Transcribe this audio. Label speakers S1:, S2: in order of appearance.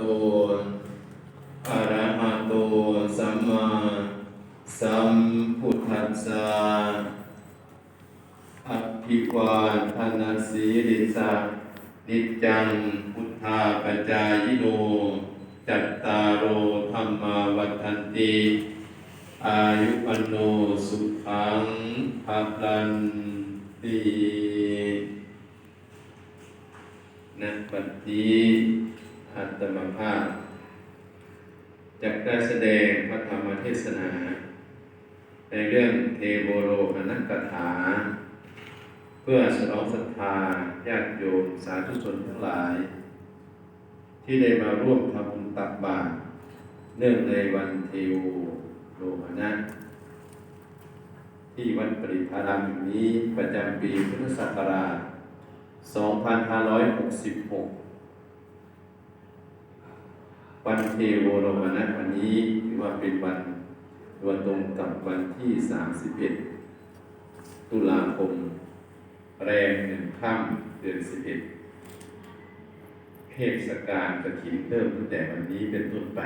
S1: โตอะระหะโตสัมมาสัมพุทธัสสะอภิวาทนาสีริสะนิจจังพุทธาปจายโนจัตตารโอธรรมาวัฏันติอายุวันโนสุขังภาลันตินะบัดนี้ อัตมภาพจากได้แสดงพระธรรมเทศนา ในเรื่องเทโวโรมนักถา เพื่อฉลองศรัทธาญาติโยมสาธุชนทั้งหลาย ที่ได้มาร่วมทำบุญตักบาตรเนื่องในวันเทโวโรมนะที่วัดปริภารามนี้ประจำปีพุทธศักราช 2566 วันเทโวโรมนะวันนี้ถือว่าเป็นวันวันตรงกับวันที่ 31 ตุลาคม แรงหนึ่งค่ำเดือน 11เทศกาลกระถินเริ่มตั้งแต่วันนี้เป็นต้นไป